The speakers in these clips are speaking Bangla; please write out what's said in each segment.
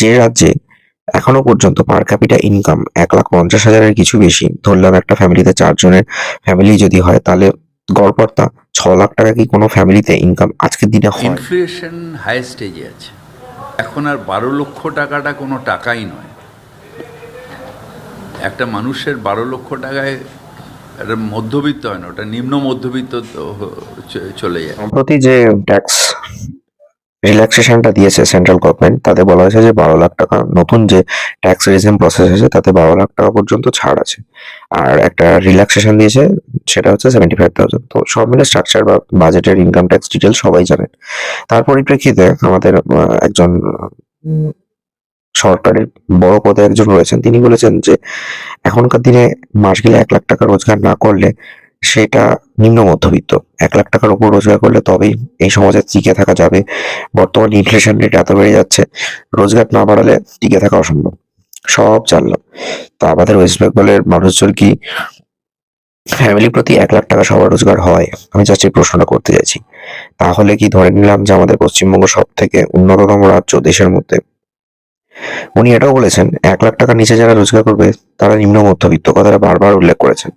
যে রাজ্যে এখনও পর্যন্ত পার ক্যাপিটা ইনকাম এক লাখ পঞ্চাশ হাজারের কিছু বেশি। ধরলাম একটা ফ্যামিলিতে চারজনের ফ্যামিলি যদি হয় তাহলে গড়পড়তা ছ লাখ টাকা কি কোনো ফ্যামিলিতে ইনকাম আজকের দিনে হয়? ইনফ্লেশন হাই স্টেজে আছে। এখন আর বারো লক্ষ টাকাটা কোনো টাকাই নয়। একটা মানুষের বারো লক্ষ টাকায় একটা মধ্যবিত্ত হয় না ওটা নিম্ন মধ্যবিত্ত চলে যায়। সম্প্রতি যে ট্যাক্স রিল্যাক্সেশনটা দিয়েছে সেন্ট্রাল গভর্নমেন্ট তাতে বলা হয়েছে যে বারো লাখ টাকা নতুন যে ট্যাক্স রিজিম প্রসেস হয়েছে, তাতে বারো লাখ টাকা পর্যন্ত ছাড় আছে। আর একটা রিল্যাক্সেশন দিয়েছে, সেটা হচ্ছে সেভেন্টি ফাইভ থাউজেন্ড তো সব মিলে স্ট্রাকচার বা বাজেটের ইনকাম ট্যাক্স ডিটেল সবাই জানেন। তার পরিপ্রেক্ষিতে আমাদের একজন সরকারের বড় পদে একজন রয়েছেন। তিনি বলেছেন যে, এখনকার দিনে মাস গেলে এক লাখ টাকা রোজগার না করলে সেটা নিম্ন মধ্যবিত্ত। এক লাখ টাকার উপর রোজগার করলে তবেই এই সমাজে টিকে থাকা যাবে। বর্তমান ইনফ্লেশন রেট এত বেড়ে যাচ্ছে, রোজগার না বাড়ালে টিকে থাকা অসম্ভব। সব জানলাম। তো আমাদের ওয়েস্ট বেঙ্গলের মানুষজন কি ফ্যামিলির প্রতি এক লাখ টাকা সবার রোজগার হয়? আমি জাস্ট এই প্রশ্নটা করতে চাইছি। তাহলে কি ধরে নিলাম যে আমাদের পশ্চিমবঙ্গ সব থেকে উন্নততম রাজ্য দেশের মধ্যে? উনি এটাও বলেছেন, এক লাখ টাকার নিচে যারা রোজগার করবে, তারা নিম্ন মধ্যবিত্ত কথাটা বারবার উল্লেখ করেছেন।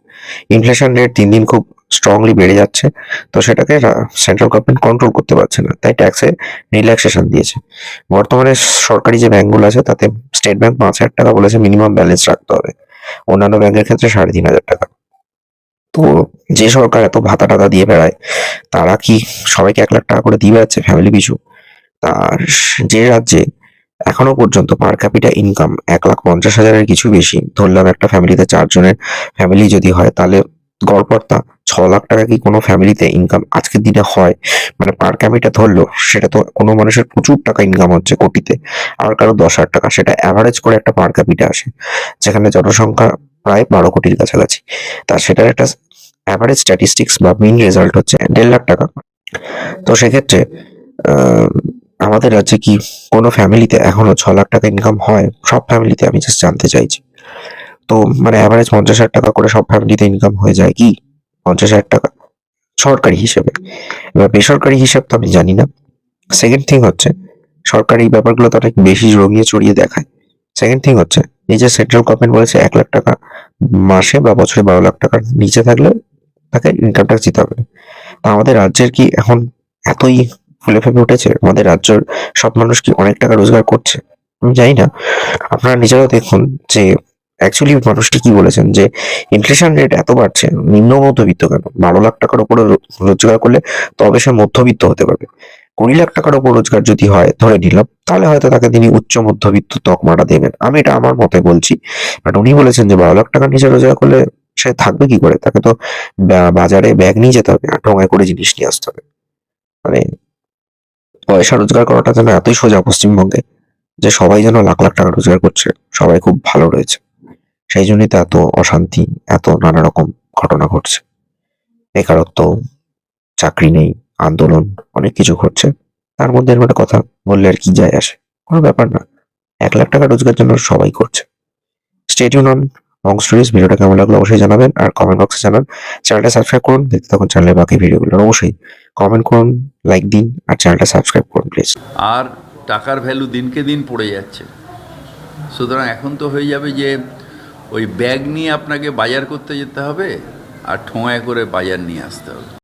ইনফ্লেশন রেট দিন দিন খুব স্ট্রংলি বেড়ে যাচ্ছে, তো সেটাকে সেন্ট্রাল গভর্নমেন্ট কন্ট্রোল করতে পারছে না, তাই ট্যাক্সে রিল্যাক্সেশন দিয়েছে। বর্তমানে সরকারি যে ব্যাংকগুলো আছে, তাতে স্টেট ব্যাংক পাঁচ হাজার টাকা বলেছে মিনিমাম ব্যালেন্স রাখতে হবে। অন্যান্য ব্যাংকের ক্ষেত্রে সাড়ে তিন হাজার টাকা। তো যে সরকার এত ভাতা টাকা দিয়ে বেড়ায়, তারা কি সবাইকে এক লাখ টাকা করে দিয়ে বেড়াচ্ছে ফ্যামিলি পিছু? তার যে রাজ্যে এখনও পর্যন্ত পার ক্যাপিটা ইনকাম এক লাখ পঞ্চাশ হাজারের কিছু বেশি। ধরলাম একটা ফ্যামিলিতে চারজনের ফ্যামিলি যদি হয়, তাহলে গড়পড়তা ছ লাখ টাকা কি কোনো ফ্যামিলিতে ইনকাম আজকের দিনে হয়? মানে পার ক্যাপিটা ধরলো, সেটা তো কোনো মানুষের প্রচুর টাকা ইনকাম হচ্ছে কোটিতে, আর কারও দশ হাজার টাকা। সেটা অ্যাভারেজ করে একটা পার ক্যাপিটা আসে, যেখানে জনসংখ্যা প্রায় বারো কোটির কাছাকাছি। তা সেটার একটা অ্যাভারেজ স্ট্যাটিস্টিক্স বা মেইন রেজাল্ট হচ্ছে দেড় লাখ টাকা। তো সেক্ষেত্রে আমাদের রাজ্যে কি কোনো ফ্যামিলিতে এখনও ছ লাখ টাকা ইনকাম হয়? সব ফ্যামিলিতে আমি জাস্ট জানতে চাইছি। তো মানে অ্যাভারেজ পঞ্চাশ হাজার টাকা করে সব ফ্যামিলিতে ইনকাম হয়ে যায় কি? পঞ্চাশ হাজার টাকা সরকারি হিসেবে। এবার বেসরকারি হিসাব তো আমি জানি না। সেকেন্ড থিং হচ্ছে, সরকারি ব্যাপারগুলো তো অনেক বেশি রঙিয়ে চড়িয়ে দেখায়। সেকেন্ড থিং হচ্ছে যে সেন্ট্রাল গভর্নমেন্ট বলেছে এক লাখ টাকা মাসে বা বছরে বারো লাখ টাকার নিচে থাকলে তাকে ইনকাম ট্যাক্স দিতে হবে। তা আমাদের রাজ্যের কি এখন এতই ফুলে ফেপে উঠেছে, আমাদের রাজ্যের সব মানুষ কি অনেক টাকা রোজগার করছে? আমি জানি না। আপনারা নিজেরাও দেখুন যে অ্যাকচুয়ালি মানুষটি কি বলেছেন যে ইনফ্লেশন রেট এত বাড়ছে, নিম্ন মধ্যবিত্ত কেন? বারো লাখ টাকার উপরে রোজগার করলে তবে সে মধ্যবিত্ত হতে পারবে। কুড়ি লাখ টাকার উপর রোজগার যদি হয়, ধরে নিলাম, তাহলে হয়তো তাকে তিনি উচ্চ মধ্যবিত্ত তকমাটা দেবেন। আমি এটা আমার মতে বলছি। বাট উনি বলেছেন যে বারো লাখ টাকার নিচে রোজগার করলে সে থাকবে কি করে? তাকে তো বাজারে ব্যাগ নিয়ে যেতে হবে আর ঠোঙায় করে জিনিস নিয়ে আসতে হবে। মানে পয়সা রোজগার করাটা যেন এতই সোজা পশ্চিমবঙ্গে যে সবাই যেন লাখ লাখ টাকা রোজগার করছে, সবাই খুব ভালো রয়েছে। সেই জন্যই তো এত অশান্তি, এত নানা রকম ঘটনা ঘটছে। বেকারত্ব, চাকরি নেই, আন্দোলন, অনেক কিছু ঘটছে। তার মধ্যে এরকম একটা কথা বললে আর কি যায় আসে? কোনো ব্যাপার না। এক লাখ টাকা রোজগার জন্য সবাই করছে। স্টেডিয়াম লং স্টোরিজ ভিডিওটা কেমন লাগল অবশ্যই জানাবেন আর কমেন্ট বক্সে জানান। চ্যানেলটা সাবস্ক্রাইব করুন, দেখতে তখন চ্যানেলের বাকি ভিডিওগুলো। অবশ্যই কমেন্ট করুন লাইক দিন আর চ্যানেলটা সাবস্ক্রাইব করুন প্লিজ আর টাকার ভ্যালু দিনকে দিন পড়ে যাচ্ছে। সুতরাং এখন তো হয়ে যাবে যে ওই ব্যাগ নিয়ে আপনাকে বাজার করতে যেতে হবে আর ঠোঁয়ায় করে বাজার নিয়ে আসতে হবে।